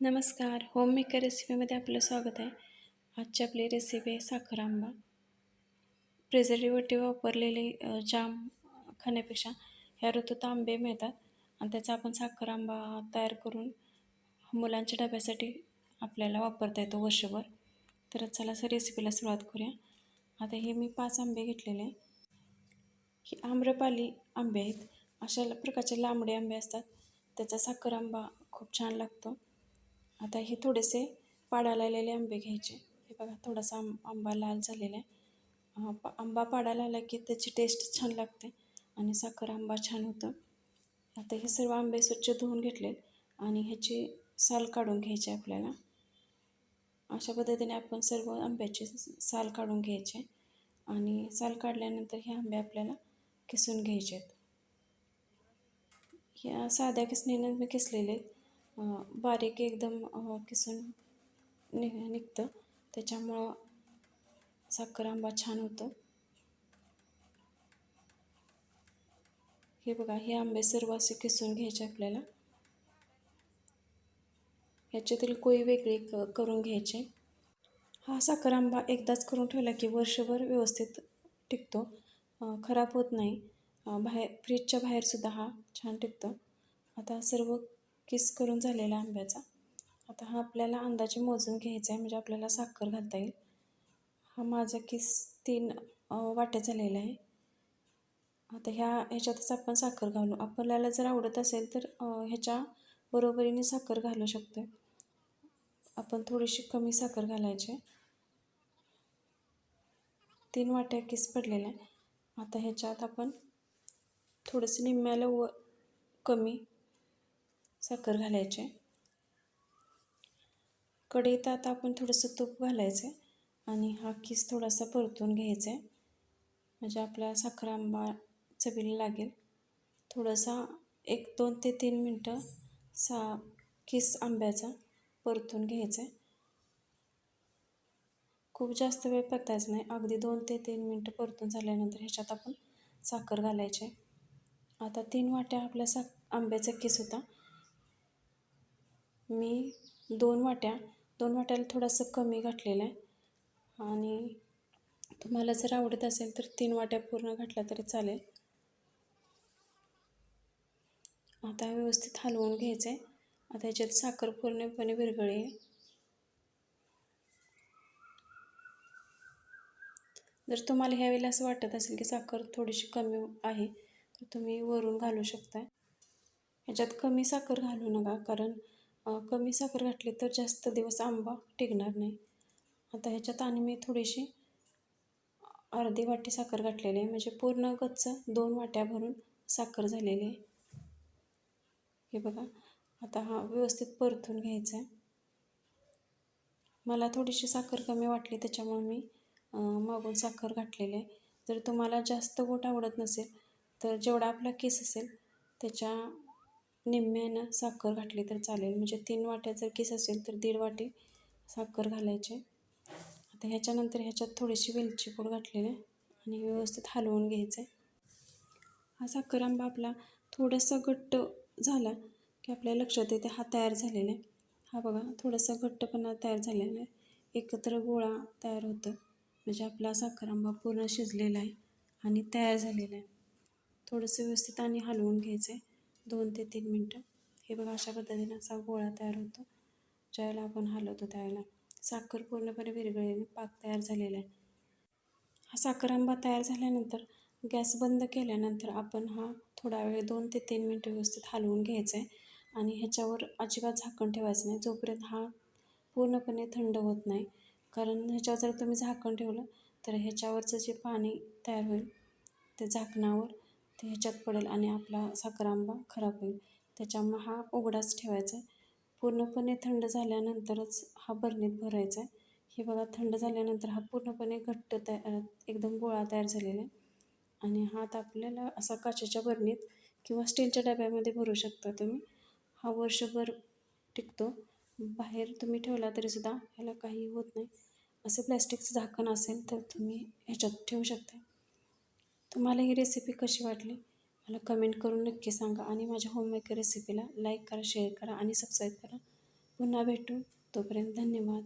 नमस्कार. Home maker रेसिपीमध्ये आपलं स्वागत आहे. आजची आपली रेसिपी आहे साखर आंबा. प्रिझर्वेटिव्ह वापरलेले जाम खाण्यापेक्षा ह्या ऋतूत आंबे मिळतात. आणि त्याचा आपण साखर आंबा तयार करून मुलांच्या डब्यासाठी आपल्याला वापरता येतो वर्षभर. तर चला असं रेसिपीला सुरुवात करूया. आता हे मी पाच आंबे घेतलेले. आहे ही आम्रपाली आंबे आहेत. अशा प्रकारचे लांबडे आंबे असतात. त्याचा साखर आंबा खूप छान लागतो. आता हे थोडेसे पाडायला आलेले आंबे घ्यायचे. हे बघा थोडासा आं आंबा लाल झालेला आहे. पा आंबा पाडायला आला की त्याची टेस्ट छान लागते आणि साखर आंबा छान होतं. आता हे सर्व आंबे स्वच्छ धुवून घेतले आणि ह्याची साल काढून घ्यायची आहे आपल्याला. अशा पद्धतीने आपण सर्व आंब्याचे साल काढून घ्यायचे आणि साल काढल्यानंतर हे आंबे आपल्याला किसून घ्यायचे आहेत या साध्या किसणीनं मी किसलेले आहेत. बारीक एकदम किसून नि निघतं. त्याच्यामुळं साखर आंबा छान होतो. हे बघा हे आंबे सर्व असे किसून घ्यायचे आपल्याला. ह्याच्यातील कोई वेगळी क करून घ्यायचे. हा साखर आंबा एकदाच करून ठेवला की वर्षभर व्यवस्थित टिकतो. खराब होत नाही. बाहेर फ्रीजच्या बाहेरसुद्धा हा छान टिकतो. आता सर्व किस करून झालेला आंब्याचा? आता हा आपल्याला अंदाजे मोजून घ्यायचा आहे म्हणजे आपल्याला साखर घालता येईल. हा माझा किस तीन वाट्या झालेला आहे. आता ह्या ह्याच्यातच आपण साखर घालू. आपल्याला जर आवडत असेल तर ह्याच्या बरोबरीने साखर घालू शकतो आपण थोडीशी कमी साखर घालायची तीन वाट्या किस पडलेल्या आहे. आता ह्याच्यात आपण थोडंसं निम्म्याला व कमी साखर घालायचे. कढईत आता आपण थोडंसं तूप घालायचं आहे आणि हा किस थोडासा परतून घ्यायचा आहे. म्हणजे आपला साखर आंबा चवीला लागेल. थोडासा एक दोन ते तीन मिनटं सा किस आंब्याचा परतून घ्यायचा आहे. खूप जास्त वेळ परतायचं नाही. अगदी दोन ते तीन मिनटं परतून झाल्यानंतर ह्याच्यात आपण साखर घालायचे आता तीन वाट्या आपल्या सा आंब्याचा किस होता. मी दोन वाट्या दोन वाट्याला थोडंसं कमी घातलेलं आहे. आणि तुम्हाला जर आवडत असेल तर तीन वाट्या पूर्ण घातल्या तरी चालेल. आता व्यवस्थित हलवून घ्यायचं आहे. आता ह्याच्यात साखर पूर्णपणे विरघळी आहे. जर तुम्हाला ह्यावेळेला असं वाटत असेल की साखर थोडीशी कमी आहे तर तुम्ही वरून घालू शकता. ह्याच्यात कमी साखर घालू नका कारण कमी साखर घातली तर जास्त दिवस आंबा टिकणार नाही. आता ह्याच्यात आणि मी थोडीशी अर्धी वाटी साखर घातलेली आहे. म्हणजे पूर्ण गच्च दोन वाट्या भरून साखर झालेली आहे. हे बघा आता हा व्यवस्थित परतून घ्यायचा आहे. मला थोडीशी साखर कमी वाटली त्याच्यामुळे मी मागून साखर घातलेली आहे. जर तुम्हाला जास्त गोड आवडत नसेल तर जेवढा आपला केस असेल त्याच्या निम्म्यानं साखर घातली तर चालेल. म्हणजे तीन वाट्या जर केस असेल तर दीड वाटी साखर घालायची. आता ह्याच्यानंतर ह्याच्यात थोडीशी वेलची पूड घातलेली आहे आणि व्यवस्थित हलवून घ्यायचं. आहे हा साखर आंबा आपला थोडासा घट्ट झाला की आपल्या लक्षात येते हा तयार झालेला आहे. हा बघा थोडासा घट्टपणा तयार झालेला आहे. एकत्र गोळा तयार होतं. म्हणजे आपला साखर आंबा पूर्ण शिजलेला आहे आणि तयार झालेला आहे. थोडंसं व्यवस्थित आणि हलवून घ्यायचं आहे दोन ते तीन मिनटं. हे बघा अशा पद्धतीने असा गोळा तयार होतो ज्यावेळेला आपण हलवतो त्यावेळेला. साखर पूर्णपणे विरघळलेली पाक तयार झालेला आहे. हा साखर आंबा तयार झाल्यानंतर गॅस बंद केल्यानंतर आपण हा थोडा वेळ दोन ते तीन मिनटं व्यवस्थित हलवून घ्यायचा आहे आणि ह्याच्यावर अजिबात झाकण ठेवायचं नाही. जोपर्यंत हा पूर्णपणे थंड होत नाही कारण ह्याच्यावर जर तुम्ही झाकण ठेवलं तर ह्याच्यावरचं जे पाणी तयार होईल ते झाकणावर ते ह्याच्यात पडेल आणि आपला साखर आंबा खराब होईल. त्याच्यामुळं हा उघडाच ठेवायचा आहे. पूर्णपणे थंड झाल्यानंतरच हा बरणीत भरायचा आहे. हे बघा थंड झाल्यानंतर हा पूर्णपणे घट्ट तयार एकदम गोळा तयार झालेला आहे. आणि हा आता आपल्याला असा काचेच्या बरणीत किंवा स्टीलच्या डब्यामध्ये भरू शकता तुम्ही. हा वर्षभर टिकतो. बाहेर तुम्ही ठेवला तरीसुद्धा ह्याला काही होत नाही. असं प्लॅस्टिकचं झाकण असेल तर तुम्ही ह्याच्यात ठेवू शकता. तुम्हाला ही रेसिपी कशी वाटली? मला कमेंट करून नक्की सांगा आणि माझ्या होममेकर रेसिपीला लाईक करा शेअर करा आणि सबस्क्राईब करा. पुन्हा भेटू. तोपर्यंत धन्यवाद.